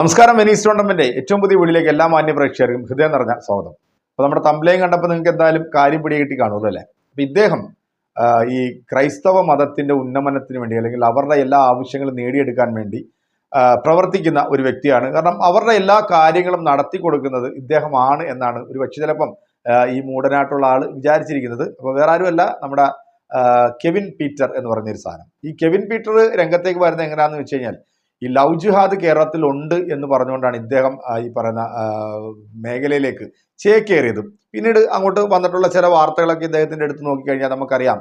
നമസ്കാരം Venice tournament ഏറ്റവും പുതിയ വീടിലേക്ക് എല്ലാ മാന്യ പ്രേക്ഷകർക്കും ഹൃദയം നിറഞ്ഞ സ്വാഗതം. അപ്പൊ നമ്മുടെ തമ്പ്ലയും കണ്ടപ്പോൾ നിങ്ങൾക്ക് എന്തായാലും കാര്യം പിടി കിട്ടി കാണുമല്ലോ അല്ലേ? അപ്പൊ ഇദ്ദേഹം ഈ ക്രൈസ്തവ മതത്തിന്റെ ഉന്നമനത്തിന് വേണ്ടി അല്ലെങ്കിൽ അവരുടെ എല്ലാ ആവശ്യങ്ങളും നേടിയെടുക്കാൻ വേണ്ടി പ്രവർത്തിക്കുന്ന ഒരു വ്യക്തിയാണ്. കാരണം അവരുടെ എല്ലാ കാര്യങ്ങളും നടത്തി കൊടുക്കുന്നത് ഇദ്ദേഹമാണ് എന്നാണ് ഒരു പക്ഷെ ചിലപ്പം ഈ മൂടനായിട്ടുള്ള ആൾ വിചാരിച്ചിരിക്കുന്നത്. അപ്പോൾ വേറെ ആരുമല്ല നമ്മുടെ കെവിൻ പീറ്റർ എന്ന് പറഞ്ഞൊരു സാധനം. ഈ കെവിൻ പീറ്റർ രംഗത്തേക്ക് വരുന്നത് എങ്ങനെയാണെന്ന് വെച്ച് കഴിഞ്ഞാൽ ഈ ലവ് ജിഹാദ് കേരളത്തിൽ ഉണ്ട് എന്ന് പറഞ്ഞുകൊണ്ടാണ് ഇദ്ദേഹം ഈ പറയുന്ന മേഖലയിലേക്ക് ചേക്കേറിയത്. പിന്നീട് അങ്ങോട്ട് വന്നിട്ടുള്ള ചില വാർത്തകളൊക്കെ ഇദ്ദേഹത്തിന്റെ അടുത്ത് നോക്കിക്കഴിഞ്ഞാൽ നമുക്കറിയാം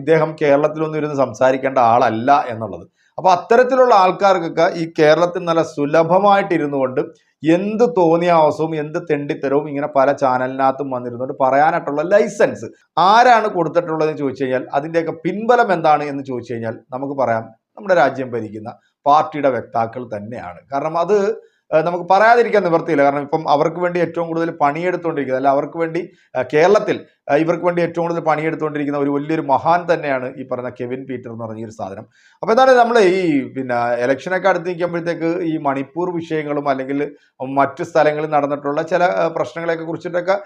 ഇദ്ദേഹം കേരളത്തിലൊന്നും ഇരുന്ന് സംസാരിക്കേണ്ട ആളല്ല എന്നുള്ളത്. അപ്പോൾ അത്തരത്തിലുള്ള ആൾക്കാർക്കൊക്കെ ഈ കേരളത്തിൽ നല്ല സുലഭമായിട്ടിരുന്നു കൊണ്ട് എന്ത് തോന്നിയ അവസവും എന്ത് തെണ്ടിത്തരവും ഇങ്ങനെ പല ചാനലിനകത്തും വന്നിരുന്നുകൊണ്ട് പറയാനായിട്ടുള്ള ലൈസൻസ് ആരാണ് കൊടുത്തിട്ടുള്ളതെന്ന് ചോദിച്ചു കഴിഞ്ഞാൽ അതിന്റെയൊക്കെ പിൻബലം എന്താണ് എന്ന് ചോദിച്ചു കഴിഞ്ഞാൽ നമുക്ക് പറയാം നമ്മുടെ രാജ്യം ഭരിക്കുന്ന പാർട്ടിയുടെ വക്താക്കൾ തന്നെയാണ്. കാരണം അത് നമുക്ക് പറയാതിരിക്കാൻ നിവർത്തിയില്ല കാരണം ഇപ്പം അവർക്ക് വേണ്ടി ഏറ്റവും കൂടുതൽ പണിയെടുത്തുകൊണ്ടിരിക്കുന്നത് അല്ല അവർക്ക് വേണ്ടി കേരളത്തിൽ ഇവർക്ക് വേണ്ടി ഏറ്റവും കൂടുതൽ പണിയെടുത്തുകൊണ്ടിരിക്കുന്ന ഒരു വലിയൊരു മഹാൻ തന്നെയാണ് ഈ പറഞ്ഞ കെവിൻ പീറ്റർ എന്ന് പറഞ്ഞ ഒരു സാധനം. അപ്പോൾ എന്താണ് നമ്മൾ ഈ പിന്നെ ഇലക്ഷനൊക്കെ അടുത്ത് നിൽക്കുമ്പോഴത്തേക്ക് ഈ മണിപ്പൂർ വിഷയങ്ങളും അല്ലെങ്കിൽ മറ്റു സ്ഥലങ്ങളിൽ നടന്നിട്ടുള്ള ചില പ്രശ്നങ്ങളെയൊക്കെ കുറിച്ചിട്ടൊക്കെ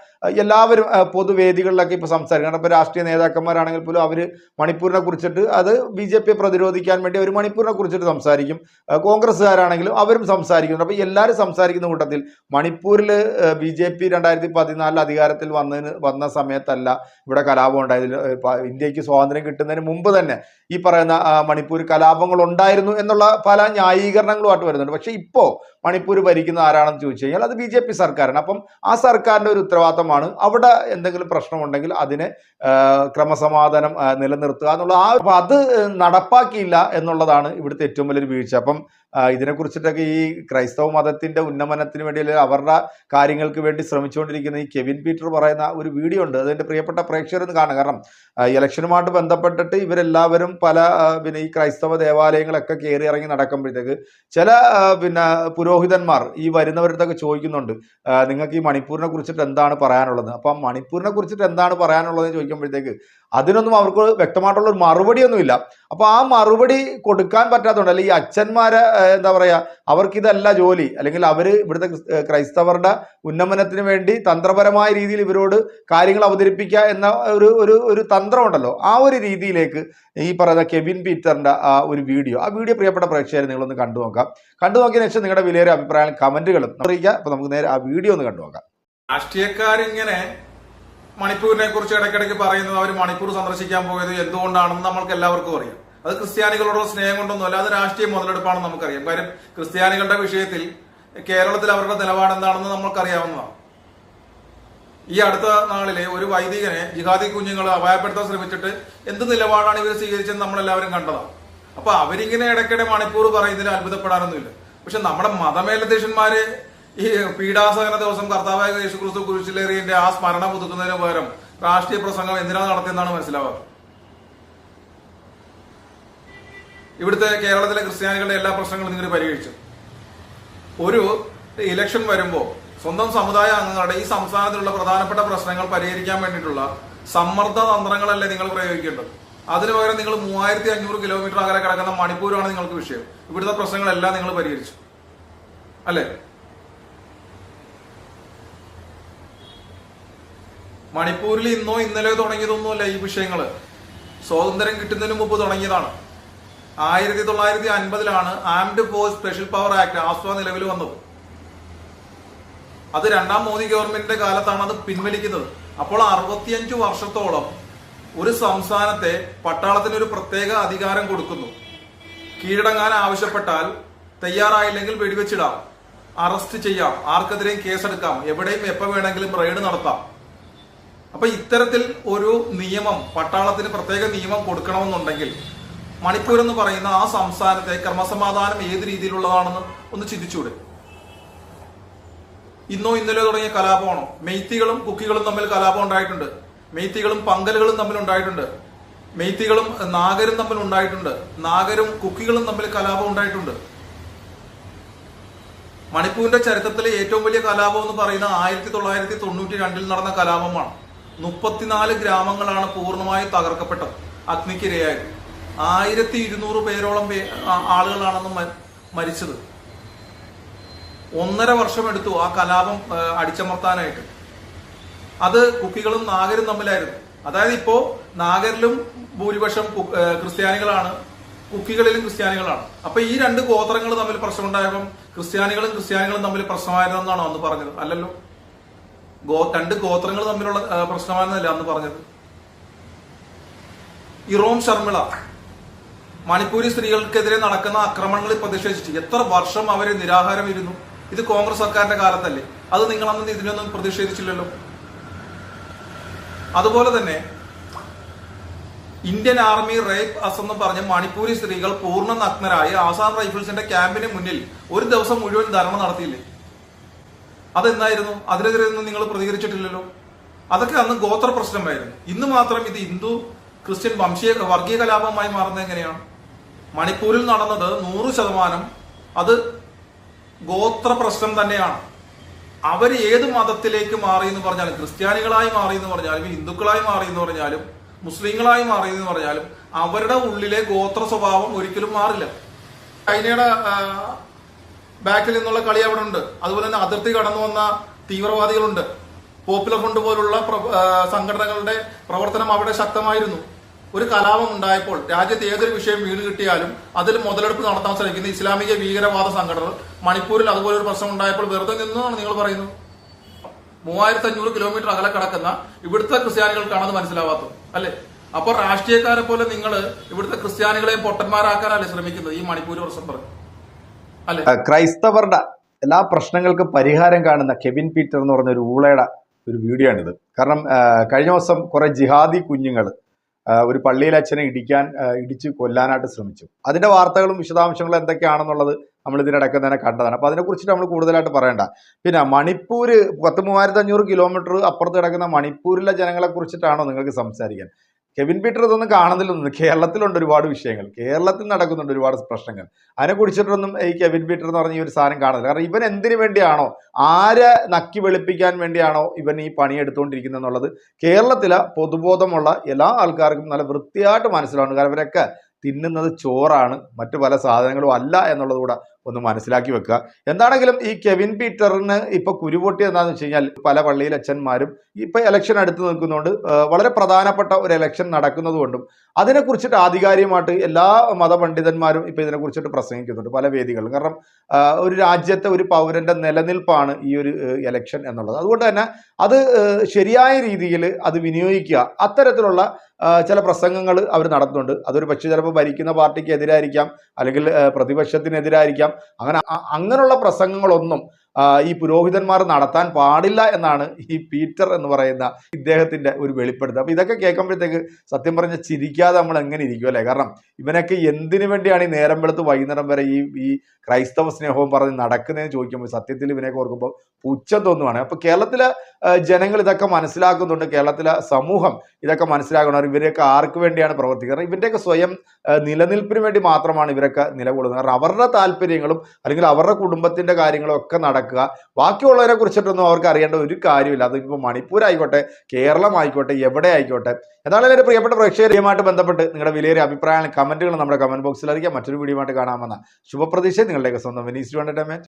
എല്ലാവരും പൊതുവേദികളിലൊക്കെ ഇപ്പോൾ സംസാരിക്കും. കാരണം ഇപ്പോൾ രാഷ്ട്രീയ നേതാക്കന്മാരാണെങ്കിൽ പോലും അവർ മണിപ്പൂരിനെ കുറിച്ചിട്ട് അത് ബി പ്രതിരോധിക്കാൻ വേണ്ടി അവർ മണിപ്പൂരിനെ കുറിച്ചിട്ട് സംസാരിക്കും. കോൺഗ്രസ്സുകാരാണെങ്കിലും അവരും സംസാരിക്കുന്നുണ്ട്. അപ്പോൾ എല്ലാവരും സംസാരിക്കുന്ന കൂട്ടത്തിൽ മണിപ്പൂരിൽ ബി ജെ പി രണ്ടായിരത്തി പതിനാലിൽ അധികാരത്തിൽ വന്നതിന് വന്ന സമയത്തല്ല ഇവിടെ കലാപം ഉണ്ടായതിൽ ഏഹ് ഇന്ത്യയ്ക്ക് സ്വാതന്ത്ര്യം കിട്ടുന്നതിന് മുമ്പ് തന്നെ ഈ പറയുന്ന മണിപ്പൂർ കലാപങ്ങൾ ഉണ്ടായിരുന്നു എന്നുള്ള പല ന്യായീകരണങ്ങളുമായിട്ട് വരുന്നുണ്ട്. പക്ഷേ ഇപ്പോൾ മണിപ്പൂർ ഭരിക്കുന്ന ആരാണെന്ന് ചോദിച്ചു കഴിഞ്ഞാൽ അത് ബി ജെ പി സർക്കാരാണ്. അപ്പം ആ സർക്കാരിന്റെ ഒരു ഉത്തരവാദിത്തമാണ്. അവിടെ എന്തെങ്കിലും പ്രശ്നമുണ്ടെങ്കിൽ അതിനെ ക്രമസമാധാനം നിലനിർത്തുക എന്നുള്ള ആ അത് നടപ്പാക്കിയില്ല എന്നുള്ളതാണ് ഇവിടുത്തെ ഏറ്റവും വലിയൊരു വീഴ്ച. അപ്പം ഇതിനെക്കുറിച്ചിട്ടൊക്കെ ഈ ക്രൈസ്തവ മതത്തിന്റെ ഉന്നമനത്തിന് വേണ്ടി അല്ലെങ്കിൽ അവരുടെ കാര്യങ്ങൾക്ക് വേണ്ടി ശ്രമിച്ചുകൊണ്ടിരിക്കുന്ന ഈ കെവിൻ പീറ്റർ പറയുന്ന ഒരു വീഡിയോ ഉണ്ട്. അതിന്റെ പ്രിയപ്പെട്ട പ്രേക്ഷകരെന്ന് കാണുക. കാരണം ഇലക്ഷനുമായിട്ട് ബന്ധപ്പെട്ടിട്ട് ഇവരെല്ലാവരും പല പിന്നെ ഈ ക്രൈസ്തവ ദേവാലയങ്ങളൊക്കെ കയറി ഇറങ്ങി നടക്കുമ്പോഴത്തേക്ക് ചില പിന്നെ പുരോഹിതന്മാർ ഈ വരുന്നവരടുത്തൊക്കെ ചോദിക്കുന്നുണ്ട് നിങ്ങൾക്ക് ഈ മണിപ്പൂരിനെ കുറിച്ചിട്ട് എന്താണ് പറയാനുള്ളത്? അപ്പം മണിപ്പൂരിനെ കുറിച്ചിട്ട് എന്താണ് പറയാനുള്ളതെന്ന് ചോദിക്കുമ്പോഴത്തേക്ക് അതിനൊന്നും അവർക്ക് വ്യക്തമായിട്ടുള്ള ഒരു മറുപടിയൊന്നുമില്ല. അപ്പോൾ ആ മറുപടി കൊടുക്കാൻ പറ്റാത്തതുകൊണ്ട് അല്ലെങ്കിൽ ഈ അച്ഛന്മാരെ എന്താ പറയുക അവർക്കിതല്ല ജോലി അല്ലെങ്കിൽ അവർ ഇവിടുത്തെ ക്രൈസ്തവരുടെ ഉന്നമനത്തിന് വേണ്ടി തന്ത്രപരമായ രീതിയിൽ ഇവരോട് കാര്യങ്ങൾ അവതരിപ്പിക്കുക എന്ന ഒരു ഒരു ഒരു തന്ത്രമുണ്ടല്ലോ. ആ ഒരു രീതിയിലേക്ക് ഈ പറയുന്ന കെവിൻ പീറ്ററിന്റെ ആ ഒരു വീഡിയോ ആ വീഡിയോ പ്രിയപ്പെട്ട പ്രേക്ഷകരെ നിങ്ങളൊന്ന് കണ്ടു നോക്കാം. കണ്ടു നോക്കിയതിനു ശേഷം നിങ്ങളുടെ വിലയേറിയ അഭിപ്രായങ്ങൾ കമന്റുകളും അറിയിക്കുക. അപ്പൊ നമുക്ക് നേരെ ആ വീഡിയോ ഒന്ന് കണ്ടു നോക്കാം. രാഷ്ട്രീയക്കാരിങ്ങനെ മണിപ്പൂരിനെ കുറിച്ച് ഇടയ്ക്കിടയ്ക്ക് പറയുന്നത് അവർ മണിപ്പൂർ സന്ദർശിക്കാൻ പോയത് എന്തുകൊണ്ടാണെന്ന് നമ്മൾക്ക് എല്ലാവർക്കും അറിയാം. അത് ക്രിസ്ത്യാനികളോടുള്ള സ്നേഹം കൊണ്ടൊന്നുമല്ല അത് രാഷ്ട്രീയ മുതലെടുപ്പാണെന്ന് നമുക്കറിയാം. കാര്യം ക്രിസ്ത്യാനികളുടെ വിഷയത്തിൽ കേരളത്തിൽ അവരുടെ നിലപാട് എന്താണെന്ന് നമ്മൾക്കറിയാവുന്നതാണ്. ഈ അടുത്ത നാളിലെ ഒരു വൈദികനെ ജിഹാദി കുഞ്ഞുങ്ങൾ അപായപ്പെടുത്താൻ ശ്രമിച്ചിട്ട് എന്ത് നിലപാടാണ് ഇവർ സ്വീകരിച്ചതെന്ന് നമ്മളെല്ലാവരും കണ്ടതാണ്. അപ്പൊ അവരിങ്ങനെ ഇടയ്ക്കിടെ മണിപ്പൂർ പറയുന്നതിൽ അത്ഭുതപ്പെടാനൊന്നുമില്ല. പക്ഷെ നമ്മുടെ മതമേലധ്യക്ഷന്മാര് ഈ പീഡാസഹന ദിവസം കർത്താവായ യേശു ക്രിസ്തു കുരിശിലേറിയന്റെ ആ സ്മരണ പുതുക്കുന്നതിന് പകരം രാഷ്ട്രീയ പ്രസംഗം എന്തിനാണ് നടത്തിയെന്നാണ് മനസ്സിലാവുക. ഇവിടുത്തെ കേരളത്തിലെ ക്രിസ്ത്യാനികളുടെ എല്ലാ പ്രശ്നങ്ങളും നിങ്ങൾ പരിഹരിച്ചു. ഒരു ഇലക്ഷൻ വരുമ്പോൾ സ്വന്തം സമുദായ അംഗങ്ങളുടെ ഈ സംസ്ഥാനത്തിലുള്ള പ്രധാനപ്പെട്ട പ്രശ്നങ്ങൾ പരിഹരിക്കാൻ വേണ്ടിയിട്ടുള്ള സമ്മർദ്ദ തന്ത്രങ്ങളല്ലേ നിങ്ങൾ പ്രയോഗിക്കേണ്ടത്. അതിനു പകരം നിങ്ങൾ മൂവായിരത്തി അഞ്ഞൂറ് കിലോമീറ്റർ അകലെ കിടക്കുന്ന മണിപ്പൂരാണ് നിങ്ങൾക്ക് വിഷയം. ഇവിടുത്തെ പ്രശ്നങ്ങളെല്ലാം നിങ്ങൾ പരിഹരിച്ചു. അല്ലേ? മണിപ്പൂരിൽ ഇന്നോ ഇന്നലെയോ തുടങ്ങിയതൊന്നുമല്ല ഈ വിഷയങ്ങൾ സ്വാതന്ത്ര്യം കിട്ടുന്നതിന് മുമ്പ് തുടങ്ങിയതാണ്. ആയിരത്തി തൊള്ളായിരത്തി അൻപതിലാണ് armed force special power act ആസ്വ നിലവിൽ വന്നത്. അത് രണ്ടാം മോദി ഗവൺമെന്റിന്റെ കാലത്താണ് അത് പിൻവലിക്കുന്നത്. അപ്പോൾ അറുപത്തിയഞ്ചു വർഷത്തോളം ഒരു സംസ്ഥാനത്തെ പട്ടാളത്തിന് ഒരു പ്രത്യേക അധികാരം കൊടുക്കുന്നു. കീഴടങ്ങാൻ ആവശ്യപ്പെട്ടാൽ തയ്യാറായില്ലെങ്കിൽ വെടിവെച്ചിടാം. അറസ്റ്റ് ചെയ്യാം. ആർക്കെതിരെയും കേസെടുക്കാം. എവിടെയും എപ്പോ വേണമെങ്കിലും റെയ്ഡ് നടത്താം. അപ്പൊ ഇത്തരത്തിൽ ഒരു നിയമം പട്ടാളത്തിന് പ്രത്യേക നിയമം കൊടുക്കണമെന്നുണ്ടെങ്കിൽ മണിപ്പൂർ എന്ന് പറയുന്ന ആ സംസ്ഥാനത്തെ ക്രമസമാധാനം ഏത് രീതിയിലുള്ളതാണെന്ന് ഒന്ന് ചിന്തിച്ചൂടെ ഇന്നോ ഇന്നലെ തുടങ്ങിയ കലാപമാണോ? മെയ്ത്തികളും കുക്കികളും തമ്മിൽ കലാപം ഉണ്ടായിട്ടുണ്ട്. മെയ്ത്തികളും പങ്കലുകളും തമ്മിൽ ഉണ്ടായിട്ടുണ്ട്. മെയ്ത്തികളും നാഗരും തമ്മിൽ ഉണ്ടായിട്ടുണ്ട്. നാഗരും കുക്കികളും തമ്മിൽ കലാപം ഉണ്ടായിട്ടുണ്ട്. മണിപ്പൂരിന്റെ ചരിത്രത്തിലെ ഏറ്റവും വലിയ കലാപം എന്ന് പറയുന്ന ആയിരത്തി തൊള്ളായിരത്തി തൊണ്ണൂറ്റി രണ്ടിൽ നടന്ന കലാപമാണ്. മുപ്പത്തിനാല് ഗ്രാമങ്ങളാണ് പൂർണമായി തകർക്കപ്പെട്ടത്. അഗ്നിക്കിരയായത്. ആയിരത്തി ഇരുന്നൂറ് പേരോളം പേ- ആളുകളാണെന്ന് മരിച്ചത്. ഒന്നര വർഷം എടുത്തു ആ കലാപം അടിച്ചമർത്താനായിട്ട്. അത് കുക്കികളും നാഗരും തമ്മിലായിരുന്നു. അതായത് ഇപ്പോ നാഗരിലും ഭൂരിപക്ഷം ക്രിസ്ത്യാനികളാണ് കുക്കികളിലും ക്രിസ്ത്യാനികളാണ്. അപ്പൊ ഈ രണ്ട് ഗോത്രങ്ങൾ തമ്മിൽ പ്രശ്നമുണ്ടായപ്പം ക്രിസ്ത്യാനികളും ക്രിസ്ത്യാനികളും തമ്മിൽ പ്രശ്നമായിരുന്നെന്നാണോ അന്ന് പറഞ്ഞത്? അല്ലല്ലോ. ഗോ രണ്ട് ഗോത്രങ്ങൾ തമ്മിലുള്ള പ്രശ്നമാണെന്നല്ല അന്ന് പറഞ്ഞത്. ഇറോം ശർമിള മണിപ്പൂരി സ്ത്രീകൾക്കെതിരെ നടക്കുന്ന ആക്രമണങ്ങളിൽ പ്രതിഷേധിച്ച് എത്ര വർഷം അവരെ നിരാഹാരം ഇരുന്നു ഇത് കോൺഗ്രസ് സർക്കാരിന്റെ കാലത്തല്ലേ. അത് നിങ്ങളന്ന് ഇതിനൊന്നും പ്രതിഷേധിച്ചില്ലല്ലോ. അതുപോലെ തന്നെ ഇന്ത്യൻ ആർമി റേപ്പ് അസെന്ന് പറഞ്ഞ് മണിപ്പൂരി സ്ത്രീകൾ പൂർണ നഗ്നരായി ആസാം റൈഫിൾസിന്റെ ക്യാമ്പിന് മുന്നിൽ ഒരു ദിവസം മുഴുവൻ ധർണ നടത്തിയില്ലേ? അതെന്നായിരുന്നു അതിനെതിരെ ഒന്നും നിങ്ങൾ പ്രതികരിച്ചിട്ടില്ലല്ലോ. അതൊക്കെ അന്ന് ഗോത്ര പ്രശ്നമായിരുന്നു. ഇന്ന് മാത്രം ഇത് ഹിന്ദു ക്രിസ്ത്യൻ വംശീയ വർഗീയ കലാപമായി മാറുന്നത് എങ്ങനെയാണ്? മണിപ്പൂരിൽ നടന്നത് നൂറ് ശതമാനം അത് ഗോത്ര പ്രശ്നം തന്നെയാണ്. അവർ ഏത് മതത്തിലേക്ക് മാറി എന്ന് പറഞ്ഞാലും ക്രിസ്ത്യാനികളായി മാറി എന്ന് പറഞ്ഞാലും ഹിന്ദുക്കളായി മാറി എന്ന് പറഞ്ഞാലും മുസ്ലിങ്ങളായി മാറി എന്ന് പറഞ്ഞാലും അവരുടെ ഉള്ളിലെ ഗോത്ര സ്വഭാവം ഒരിക്കലും മാറില്ല. ചൈനയുടെ ബാക്കിൽ നിന്നുള്ള കളി അവിടെ ഉണ്ട്. അതുപോലെ തന്നെ അതിർത്തി കടന്നു വന്ന തീവ്രവാദികളുണ്ട്. പോപ്പുലർ ഫ്രണ്ട് പോലുള്ള സംഘടനകളുടെ പ്രവർത്തനം അവിടെ ശക്തമായിരുന്നു. ഒരു കലാപം ഉണ്ടായപ്പോൾ രാജ്യത്ത് ഏതൊരു വിഷയം വീണ് കിട്ടിയാലും അതിൽ മുതലെടുപ്പ് നടത്താൻ ശ്രമിക്കുന്ന ഇസ്ലാമിക ഭീകരവാദ സംഘടനകൾ മണിപ്പൂരിൽ അതുപോലെ ഒരു പ്രശ്നം ഉണ്ടായപ്പോൾ വെറുതെ നിന്നാണ് നിങ്ങൾ പറയുന്നത്. മൂവായിരത്തി അഞ്ഞൂറ് കിലോമീറ്റർ അകലെ കിടക്കുന്ന ഇവിടുത്തെ ക്രിസ്ത്യാനികൾക്കാണ് അത് മനസ്സിലാവാത്തത് അല്ലെ? അപ്പൊ രാഷ്ട്രീയക്കാരെ പോലെ നിങ്ങൾ ഇവിടുത്തെ ക്രിസ്ത്യാനികളെയും പൊട്ടന്മാരാക്കാനല്ലേ ശ്രമിക്കുന്നത് ഈ മണിപ്പൂർ പ്രശ്നം പറഞ്ഞു ക്രൈസ്തവരുടെ എല്ലാ പ്രശ്നങ്ങൾക്കും പരിഹാരം കാണുന്ന കെവിൻ പീറ്റർ എന്ന് പറഞ്ഞ ഒരു ഊളയുടെ ഒരു വീഡിയോ ആണിത് കാരണം കഴിഞ്ഞ ദിവസം കുറെ ജിഹാദി കുഞ്ഞുങ്ങൾ ഒരു പള്ളിയിൽ അച്ഛനെ ഇടിക്കാൻ ഇടിച്ച് കൊല്ലാനായിട്ട് ശ്രമിച്ചു. അതിന്റെ വാർത്തകളും വിശദാംശങ്ങളും എന്തൊക്കെയാണെന്നുള്ളത് നമ്മൾ ഇതിനിടയ്ക്ക് തന്നെ കണ്ടതാണ്. അപ്പോൾ അതിനെക്കുറിച്ചിട്ട് നമ്മൾ കൂടുതലായിട്ട് പറയണ്ട. പിന്നെ മണിപ്പൂർ പത്ത് മൂവായിരത്തി അഞ്ഞൂറ് കിലോമീറ്റർ അപ്പുറത്ത് കിടക്കുന്ന മണിപ്പൂരിലെ ജനങ്ങളെ കുറിച്ചിട്ടാണോ നിങ്ങൾക്ക് സംസാരിക്കാൻ? കെവിൻ പീറ്റർ ഇതൊന്നും കാണുന്നില്ലൊന്നും കേരളത്തിലുണ്ട് ഒരുപാട് വിഷയങ്ങൾ. കേരളത്തിൽ നടക്കുന്നുണ്ട് ഒരുപാട് പ്രശ്നങ്ങൾ. അതിനെ കുറിച്ചിട്ടൊന്നും ഈ കെവിൻ പീറ്റർ എന്ന് പറഞ്ഞ ഈ ഒരു സാധനം കാണുന്നില്ല. കാരണം ഇവൻ എന്തിനു വേണ്ടിയാണോ ആരെ നക്കി വെളുപ്പിക്കാൻ വേണ്ടിയാണോ ഇവൻ ഈ പണി എടുത്തുകൊണ്ടിരിക്കുന്നത് എന്നുള്ളത് കേരളത്തിലെ പൊതുബോധമുള്ള എല്ലാ ആൾക്കാർക്കും നല്ല വൃത്തിയായിട്ട് മനസ്സിലാവുന്നു കാരണം ഇവരൊക്കെ തിന്നുന്നത് ചോറാണ് മറ്റു പല സാധനങ്ങളും അല്ല എന്നുള്ളത് കൂടെ ഒന്ന് മനസ്സിലാക്കി വെക്കുക. എന്താണെങ്കിലും ഈ കെവിൻ പീറ്ററിന് ഇപ്പൊ കുരുപൊട്ടി എന്താണെന്ന് വെച്ച് കഴിഞ്ഞാൽ പല പള്ളിയിലെ അച്ഛന്മാരും ഇപ്പൊ ഇലക്ഷൻ അടുത്ത് നിൽക്കുന്നതുകൊണ്ട് വളരെ പ്രധാനപ്പെട്ട ഒരു ഇലക്ഷൻ നടക്കുന്നത് കൊണ്ടും അതിനെക്കുറിച്ചിട്ട് ആധികാരികമായിട്ട് എല്ലാ മതപണ്ഡിതന്മാരും ഇപ്പൊ ഇതിനെക്കുറിച്ചിട്ട് പ്രസംഗിക്കുന്നുണ്ട് പല വേദികളിലും. കാരണം ഒരു രാജ്യത്തെ ഒരു പൗരന്റെ നിലനിൽപ്പാണ് ഈ ഒരു ഇലക്ഷൻ എന്നുള്ളത്. അതുകൊണ്ട് തന്നെ അത് ശരിയായ രീതിയിൽ അത് വിനിയോഗിക്കുക. അത്തരത്തിലുള്ള ചില പ്രസംഗങ്ങൾ അവർ നടത്തുന്നുണ്ട്. അതൊരു പക്ഷേ ചിലപ്പോൾ ഭരിക്കുന്ന പാർട്ടിക്ക് എതിരായിരിക്കാം അല്ലെങ്കിൽ പ്രതിപക്ഷത്തിനെതിരായിരിക്കാം. അങ്ങനെ അങ്ങനെയുള്ള പ്രസംഗങ്ങളൊന്നും ഈ പുരോഹിതന്മാർ നടത്താൻ പാടില്ല എന്നാണ് ഈ പീറ്റർ എന്ന് പറയുന്ന ഇദ്ദേഹത്തിന്റെ ഒരു വെളിപ്പെടുത്തൽ. അപ്പോൾ ഇതൊക്കെ കേൾക്കുമ്പോഴത്തേക്ക് സത്യം പറഞ്ഞ ചിരിക്കാതെ നമ്മൾ എങ്ങനെ ഇരിക്കും അല്ലേ? കാരണം ഇവനൊക്കെ എന്തിനു വേണ്ടിയാണ് ഈ നേരം വെളുത്ത് വൈകുന്നേരം വരെ ഈ ഈ ക്രൈസ്തവ സ്നേഹവും പറഞ്ഞ് നടക്കുന്നതെന്ന് ചോദിക്കുമ്പോൾ സത്യത്തിൽ ഇവനെയൊക്കെ ഓർക്കുമ്പോൾ പുച്ഛം തോന്നുവാണ്. അപ്പോൾ കേരളത്തിലെ ജനങ്ങൾ ഇതൊക്കെ മനസ്സിലാക്കുന്നുണ്ട്. കേരളത്തിലെ സമൂഹം ഇതൊക്കെ മനസ്സിലാക്കണം ഇവരൊക്കെ ആർക്ക് വേണ്ടിയാണ് പ്രവർത്തിക്കുന്നത്? ഇവന്റെയൊക്കെ സ്വയം നിലനിൽപ്പിന് വേണ്ടി മാത്രമാണ് ഇവരൊക്കെ നിലകൊള്ളുന്നത്. കാരണം അവരുടെ താല്പര്യങ്ങളും അല്ലെങ്കിൽ അവരുടെ കുടുംബത്തിന്റെ കാര്യങ്ങളും ഒക്കെ നടക്കുക. ബാക്കിയുള്ളവരെ കുറിച്ചിട്ടൊന്നും അവർക്ക് അറിയേണ്ട ഒരു കാര്യമില്ല. അതിപ്പോൾ മണിപ്പൂർ ആയിക്കോട്ടെ കേരളം ആയിക്കോട്ടെ എവിടെ ആയിക്കോട്ടെ എന്നാലും എന്റെ പ്രിയപ്പെട്ട പ്രേക്ഷകരുമായിട്ട് ബന്ധപ്പെട്ട് നിങ്ങളുടെ വിലയേറിയ അഭിപ്രായങ്ങളും കമന്റുകളും നമ്മുടെ കമന്റ് ബോക്സിൽ അറിയിക്കുക മറ്റൊരു വീഡിയോ ആയിട്ട് കാണാമെന്ന ശുഭപ്രതീക്ഷ നിങ്ങളുടെയൊക്കെ സ്വന്തം വിനീസ് ടു എന്റർടൈൻമെന്റ്